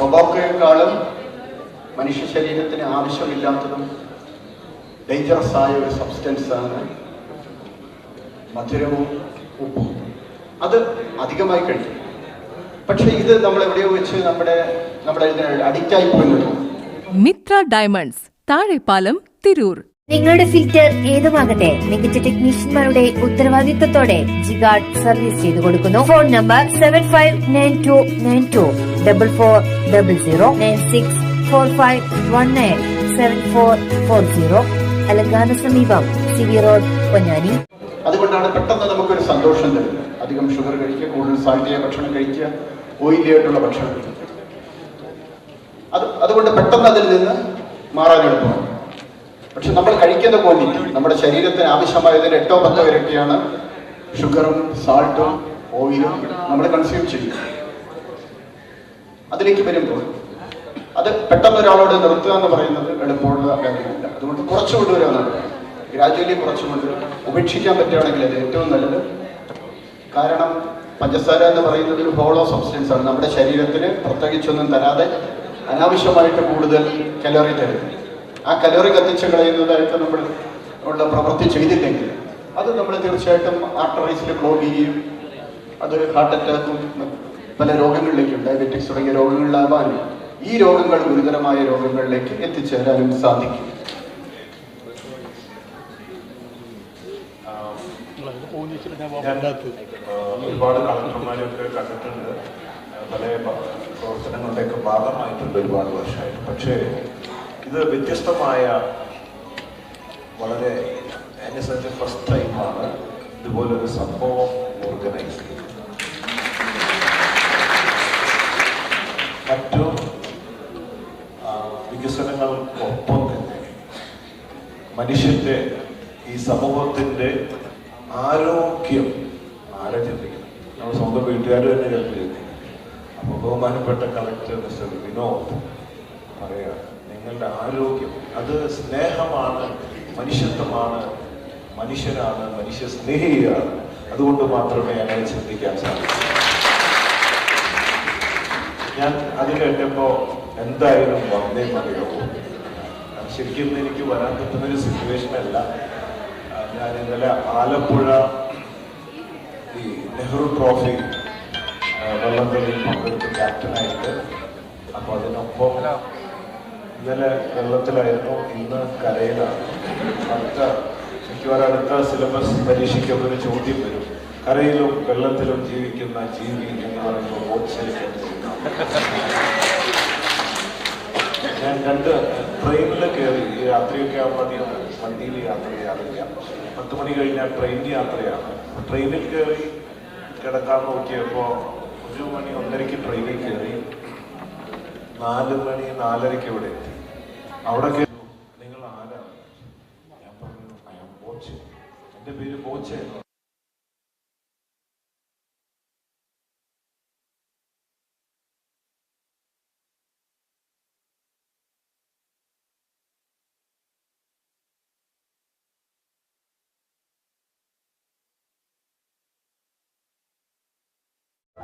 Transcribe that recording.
ടൊബാക്കോയെക്കാളും മനുഷ്യ ശരീരത്തിന് ആവശ്യമില്ലാത്തതും ഡേഞ്ചറസ് ആയ ഒരു സബ്സ്റ്റൻസ് ആണ് മധുരവും ഉപ്പും. അത് അധികമായി കഴിക്കും. പക്ഷേ ഇത് നമ്മൾ എവിടെയോ വെച്ച് നമ്മുടെ നമ്മുടെ ഇതിന് അഡിക്റ്റ് ആയി പോയി മിത്ര ഡയമണ്ട്സ് താഴെപ്പാലം തിരൂർ. നിങ്ങളുടെ ഫിൽറ്റർ ഏതുമാകട്ടെ മികച്ച ടെക്നീഷ്യന്മാരുടെ ഉത്തരവാദിത്തത്തോടെ ജിഗാർഡ് സർവീസ് ചെയ്തു കൊടുക്കുന്നു phone number seven five nine two nine two double four double zero nine six four five one nine seven four four zero അലങ്കാന സമീപം സി വി റോഡ് പൊന്നാനി. അതുകൊണ്ടാണ് പെട്ടെന്ന് നമുക്കൊരു സന്തോഷം തരുന്നത് അധികം ഷുഗർ കഴിക്കുക കൂടുതൽ സാൾട്ടിയ ഭക്ഷണം കഴിക്കുക ഓയിലി ആയിട്ടുള്ള ഭക്ഷണം അത് അതുകൊണ്ട് പെട്ടെന്ന് അതിൽ നിന്ന് മാറാൻ എളുപ്പമാണ്. പക്ഷെ നമ്മൾ കഴിക്കുന്ന ക്വാണ്ടിറ്റി നമ്മുടെ ശരീരത്തിന് ആവശ്യമായതിന് എട്ടോ പത്തോ ഇരട്ടിയാണ് ഷുഗറും സാൾട്ടും ഓയിലും നമ്മൾ കൺസ്യൂം ചെയ്യും അതിലേക്ക് വരുമ്പോൾ അത് പെട്ടെന്ന് ഒരാളോട് നിർത്തുക എന്ന് പറയുന്നത് എളുപ്പമുള്ള കാര്യമല്ല. അതുകൊണ്ട് കുറച്ച് കൊണ്ടുവരാനാണ് ഗ്രാജുവലി കുറച്ച് കൊണ്ടുവരും ഉപേക്ഷിക്കാൻ പറ്റുകയാണെങ്കിൽ അത് ഏറ്റവും നല്ലത്. കാരണം പഞ്ചസാര എന്ന് പറയുന്നത് ഒരു ഹോളോ സബ്സ്റ്റൻസ് ആണ്. നമ്മുടെ ശരീരത്തിന് പ്രത്യേകിച്ചൊന്നും തരാതെ അനാവശ്യമായിട്ട് കൂടുതൽ കലോറി തരുന്നു ആ കലോറി കത്തിച്ച് കളയുന്നതായിട്ട് നമ്മൾ ഉള്ള പ്രവൃത്തി ചെയ്തില്ലെങ്കിൽ അത് നമ്മൾ തീർച്ചയായിട്ടും ആർട്ടറീസിൽ ബ്ലോക്ക് ചെയ്യും അത് ഹാർട്ട് അറ്റാക്കും പല രോഗങ്ങളിലേക്കും ഡയബറ്റിക്സ് തുടങ്ങിയ രോഗങ്ങളിലാവാനും ഈ രോഗങ്ങൾ ഗുരുതരമായ രോഗങ്ങളിലേക്ക് എത്തിച്ചേരാനും സാധിക്കും. ഒരുപാട് കളക്ടർമാരെയൊക്കെ കണ്ടിട്ടുണ്ട്. പല പ്രവർത്തനങ്ങളുടെയൊക്കെ ഭാഗമായിട്ടുണ്ട് ഒരുപാട് വർഷമായിട്ട്. പക്ഷേ ഇത് വ്യത്യസ്തമായ വളരെ എന്നെ സംബന്ധിച്ച് ഫസ്റ്റ് ടൈമാണ് ഇതുപോലൊരു സംഭവം ഓർഗനൈസ് വികസനങ്ങൾക്കൊപ്പം തന്നെ. മനുഷ്യന്റെ ഈ സമൂഹത്തിന്റെ ആരോഗ്യം ആരോചിപ്പിക്കണം നമ്മൾ സ്വന്തം വീട്ടുകാർ തന്നെ ചിലപ്പോൾ അപ്പൊ ബഹുമാനപ്പെട്ട കളക്ടർ മിസ്റ്റർ വിനോദ് പറയുക നിങ്ങളുടെ ആരോഗ്യം അത് സ്നേഹമാണ് മനുഷ്യത്വമാണ് മനുഷ്യനാണ് മനുഷ്യ സ്നേഹിയാണ് അതുകൊണ്ട് മാത്രമേ അങ്ങനെ ചിന്തിക്കാൻ സാധിക്കൂ. ഞാൻ അത് കേട്ടപ്പോ എന്തായാലും വന്നേ മതിയാവും. ശരിക്കും എനിക്ക് വരാൻ പറ്റുന്ന ഒരു സിറ്റുവേഷൻ അല്ല ഞാൻ ഇന്നലെ ആലപ്പുഴ ഈ നെഹ്റു ട്രോഫി വെള്ളംകളിയിൽ പങ്കെടുത്ത ക്യാപ്റ്റനായിട്ട് അപ്പൊ അതിനൊപ്പം ഇന്നലെ വെള്ളത്തിലായിരുന്നു ഇന്ന് കരയിലാണ്. അടുത്ത മിക്കവാറും അടുത്ത സിലബസ് പരീക്ഷയ്ക്കൊക്കെ ഒരു ചോദ്യം വരും. കരയിലും വെള്ളത്തിലും ജീവിക്കുന്ന ജീവി എന്ന് പറയുമ്പോൾ ഞാൻ രണ്ട് ട്രെയിനിൽ കയറി ഈ രാത്രിയൊക്കെ ആകുമ്പോൾ അധികം വണ്ടിയിൽ യാത്ര ചെയ്യാറില്ല. പത്ത് മണി കഴിഞ്ഞാൽ ട്രെയിനിൽ യാത്രയാണ് ട്രെയിനിൽ കയറി കിടക്കാൻ നോക്കിയപ്പോൾ ഒരു മണി ഒന്നരയ്ക്ക് ട്രെയിനിൽ കയറി നാല് മണി നാലരയ്ക്ക് ഇവിടെ എത്തി. അവിടെ നിങ്ങൾ ആരാണ്? ഞാൻ പറഞ്ഞു ഐ ആം ബോച്ചെ എന്റെ പേര് ബോച്ചെ